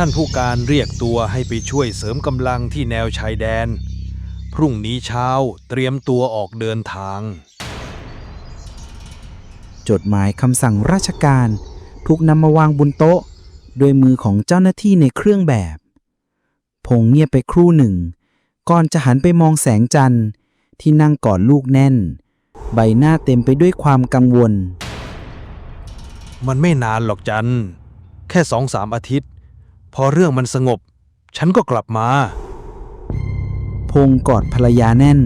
ท่านผู้การเรียกตัวให้ไปช่วยเสริมกำลังที่แนวชายแดน พรุ่งนี้เช้าเตรียมตัวออกเดินทาง จดหมายคำสั่งราชการถูกนำมาวางบนโต๊ะ โดยมือของเจ้าหน้าที่ในเครื่องแบบ พงเงียบไปครู่หนึ่ง ก่อนจะหันไปมองแสงจันทร์ที่นั่งกอดลูกแน่น ใบหน้าเต็มไปด้วยความกังวล มันไม่นานหรอกจัน แค่สองสามอาทิตย์ พอเรื่องมันสงบ ฉันก็กลับมา พงกอดภรรยาแน่น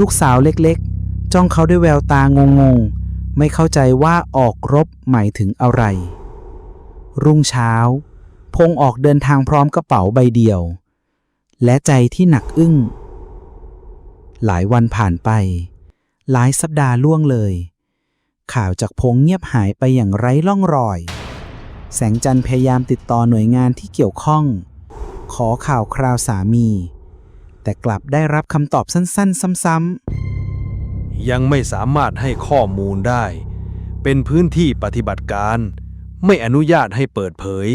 ลูกสาวเล็กๆ จ้องเขาด้วยแววตางงๆ ไม่เข้าใจว่าออกรบหมายถึงอะไร รุ่งเช้า พงออกเดินทางพร้อมกระเป๋าใบเดียว และใจที่หนักอึ้ง หลายวันผ่านไป หลายสัปดาห์ล่วงเลย ข่าวจากพงเงียบหายไปอย่างไร้ร่องรอย แสงจันทร์พยายามติดต่อหน่วยงานที่เกี่ยวข้อง ขอข่าวคราวสามี แต่กลับได้รับคำตอบสั้น ๆ ซ้ำยังไม่สามารถให้ข้อมูลได้ เป็นพื้นที่ปฏิบัติการ ไม่อนุญาตให้เปิดเผย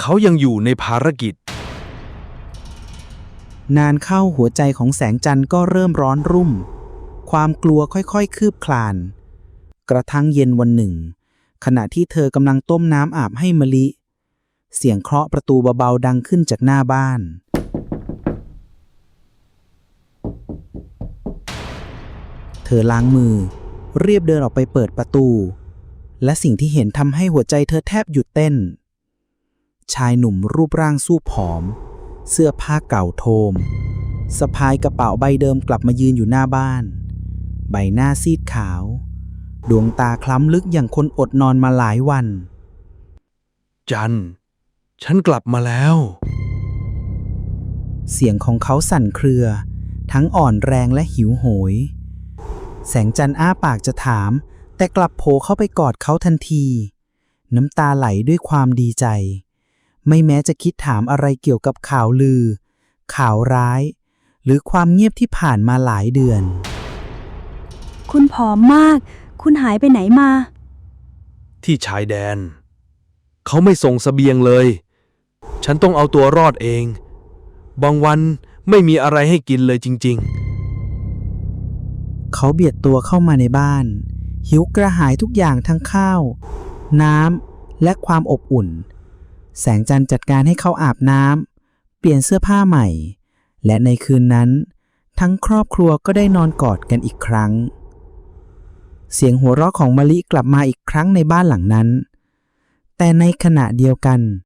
เขายังอยู่ในภารกิจๆนานเข้าหัวใจของแสงจันทร์ก็เริ่มร้อนรุ่ม ความกลัวค่อยๆ คืบคลาน กระทั่งเย็นวันหนึ่ง ขณะที่เธอกำลังต้มน้ำอาบให้มะลิ เสียงเคาะประตูเบาๆดังขึ้นจากหน้าบ้าน เธอล้างมือ เรียบเดินออกไปเปิดประตู และสิ่งที่เห็นทำให้หัวใจเธอแทบหยุดเต้น ชายหนุ่มรูปร่างสู้ผอม เสื้อผ้าเก่าโทมสะพายกระเป๋าใบเดิมกลับมายืนอยู่หน้าบ้าน ใบหน้าซีดขาว ดวงตาคล้ำลึกอย่างคนอดนอนมาหลายวัน จัน ฉันกลับมาแล้ว เสียงของเขาสั่นเครือ ทั้งอ่อนแรงและหิวโหย แสงจันทร์อ้าปากจะถาม แต่กลับโผล่เข้าไปกอดเขาทันที น้ำตาไหลด้วยความดีใจ ไม่แม้จะคิดถามอะไรเกี่ยวกับข่าวลือ ข่าวร้าย หรือความเงียบที่ผ่านมาหลายเดือน คุณผอมมาก คุณหายไปไหนมา ที่ชายแดน เขาไม่ส่งสเสบียงเลย ฉันต้องเอาตัวรอดเอง บางวันไม่มีอะไรให้กินเลยจริง เขาเบียดตัวเข้ามาในบ้าน หิวกระหายทุกอย่างทั้งข้าว น้ำและความอบอุ่น แสงจันทร์จัดการให้เขาอาบน้ำเปลี่ยนเสื้อผ้าใหม่ และในคืนนั้น ทั้งครอบครัวก็ได้นอนกอดกันอีกครั้ง เสียงหัวเราะของมะลิกลับมาอีกครั้งในบ้านหลังนั้น แต่ในขณะเดียวกัน